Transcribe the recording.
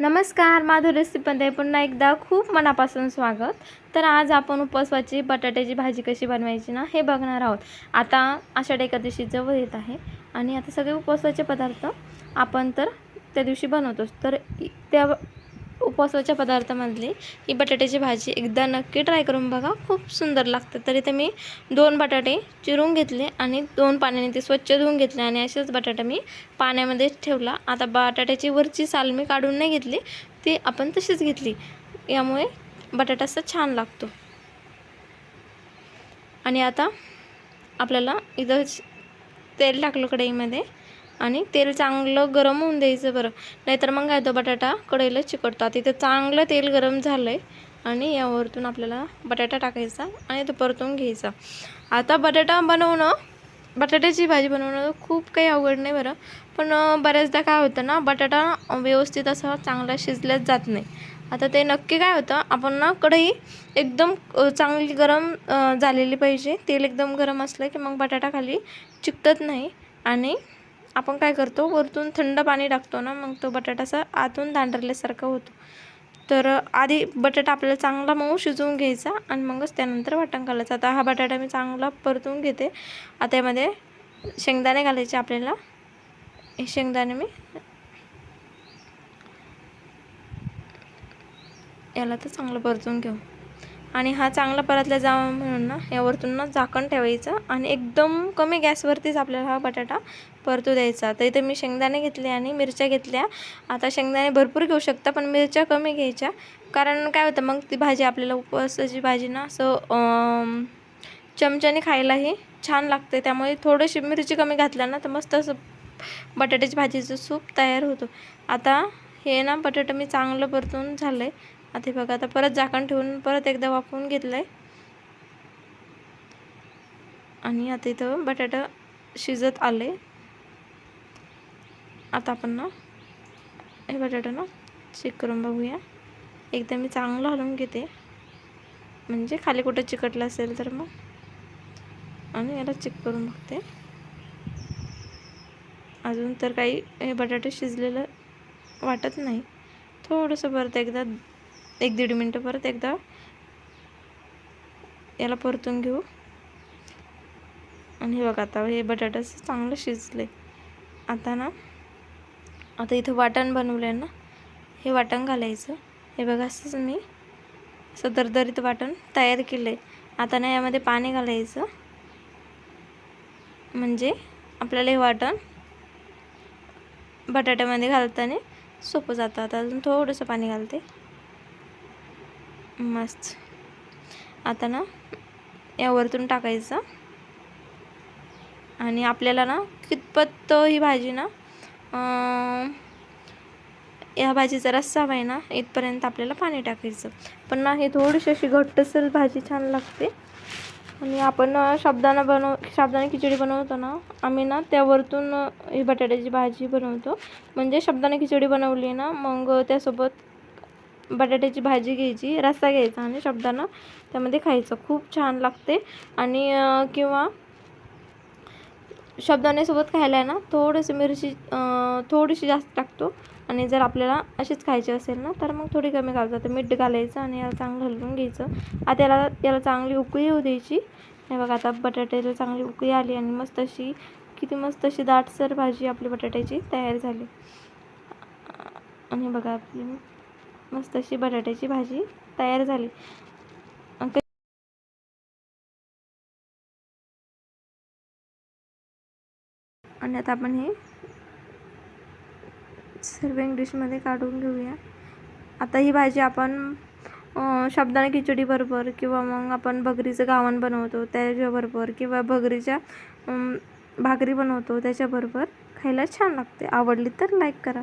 नमस्कार माधुर रेसिपीमध्ये पुन्हा एकदा खूप मनापासून स्वागत. तर आज आपण उपवासाची बटाट्याची भाजी कशी बनवायची ना हे बघणार आहोत. आता आषाढ एकादशी जवळ येत आहे आणि आता सगळे उपवासाचे पदार्थ आपण तर त्या दिवशी बनवतोच. तर त्या उपवासाच्या पदार्थामधली ही बटाट्याची भाजी एकदा नक्की ट्राय करून बघा. खूप सुंदर लागते. तर इथे मी दोन बटाटे चिरून घेतले आणि दोन पाण्याने ते स्वच्छ धुवून घेतले आणि असेच बटाटा मी पाण्यामध्ये ठेवला. आता बटाट्याची वरची साल मी काढून नाही घेतली ती आपण तशीच घेतली. यामुळे बटाटा असा छान लागतो. आणि आता आपल्याला इथं तेल टाकलं कढईमध्ये. आणि तेल चांगलं गरम होऊन द्यायचं बरं. नाहीतर मग काय तो बटाटा कढईला चिकटतो. आता इथं चांगलं तेल गरम झालं आहे आणि यावरतून आपल्याला बटाटा टाकायचा आणि तो परतून घ्यायचा. आता बटाटा बनवणं बटाट्याची भाजी बनवणं खूप काही अवघड नाही बरं. पण बऱ्याचदा काय होतं ना बटाटा व्यवस्थित असा चांगला शिजल्याच जात नाही. आता ते नक्की काय होतं आपण ना कढई एकदम चांगली गरम झालेली पाहिजे. तेल एकदम गरम असलं की मग बटाटा खाली चिकटत नाही. आणि आपण काय करतो वरतून थंड पाणी टाकतो ना मग तो बटाटा असा आतून दांडरल्यासारखा होतो. तर आधी बटाटा आपल्याला चांगला मऊ शिजवून घ्यायचा आणि मगच त्यानंतर वाटण घालायचं. आता हा बटाटा मी चांगला परतून घेते. आता यामध्ये शेंगदाणे घालायचे आपल्याला. हे शेंगदाणे मी याला तर चांगलं परतून घेऊ. आणि हा चांगला परतला जावा म्हणून ना यावरतून ना झाकण ठेवायचं आणि एकदम कमी गॅसवरतीच आपल्याला हा बटाटा परतू द्यायचा. तर इथे मी शेंगदाणे घेतले आणि मिरच्या घेतल्या. आता शेंगदाणे भरपूर घेऊ शकता पण मिरच्या कमी घ्यायच्या. कारण काय होतं मग ती भाजी आपल्याला उपवासाची भाजी ना असं चमच्याने खायलाही छान लागते. त्यामुळे थोडीशी मिरची कमी घातल्या ना तर मस्त असं बटाट्याची भाजीचं सूप तयार होतो. आता हे ना बटाटा मी चांगलं परतून झालं आहे आता हे बघा आता परत झाकण ठेवून परत एकदा वाफवून घेतलं आहे आणि आता इथं बटाटा शिजत आले आता आपण ना हे बटाटा ना चेक करून बघूया. एकदा मी चांगलं हलवून घेते. म्हणजे खाली कुठं चिकटलं असेल तर मग. आणि याला चेक करून बघते. अजून तर काही हे बटाटे शिजलेलं वाटत नाही. थोडंसं परत एकदा एक दीड मिनटं परत एकदा. याला परतून घेऊ. आणि हे बघा आता हे बटाटाच चांगलं शिजले. आता ना आता इथं वाटण बनवलं आहे ना हे वाटण घालायचं. हे बघा असंच मी असं दरदरीत वाटण तयार केलं आहे आता ना यामध्ये पाणी घालायचं. म्हणजे आपल्याला हे वाटण बटाट्यामध्ये घालताना सोपं जातं. आता अजून थोडंसं पाणी घालते. मस्त. आता ना यावरतून टाकायचं. आणि आपल्याला ना कितपत ही भाजी ना या भाजीचा रस्सा आहे ना इथपर्यंत आपल्याला पाणी टाकायचं. पण ना हे थोडीशी अशी घट्टसर भाजी छान लागते. आणि आपण अं, बनव साबुदाणा खिचडी बनवतो ना आम्ही ना त्यावरतून ही बटाट्याची भाजी बनवतो. म्हणजे शब्दाने खिचडी बनवली ना मग त्यासोबत बटाट्याची भाजी घ्यायची रस्सा घ्यायचा आणि शब्दानं त्यामध्ये खायचं. खूप छान लागते. आणि किंवा सोबत खायला आहे ना थोडीशी मिरची थोडीशी जास्त टाकतो. आणि जर आपल्याला अशीच खायची असेल ना तर मग थोडी कमी घालतो तर मीठ घालायचं आणि याला चांगलं हलवून घ्यायचं. आता याला याला चांगली उकळी येऊ द्यायची. नाही बघा आता बटाट्याला चांगली उकळी आली आणि मस्त अशी किती मस्त अशी दाटसर भाजी आपली बटाट्याची तयार झाली. आणि बघा आपली मस्त अशी बटाट्याची भाजी तयार झाली. आणि आता आपण हे सर्विंग डिशमध्ये काढून घेऊया. आता ही भाजी आपण शब्दाने खिचडीबरोबर खिचडी बरोबर किंवा मग आपण भगरीचं गावण बनवतो त्याच्याबरोबर किंवा भगरीच्या भाकरी बनवतो त्याच्याबरोबर खायला छान लागते. आवडली तर लाईक करा.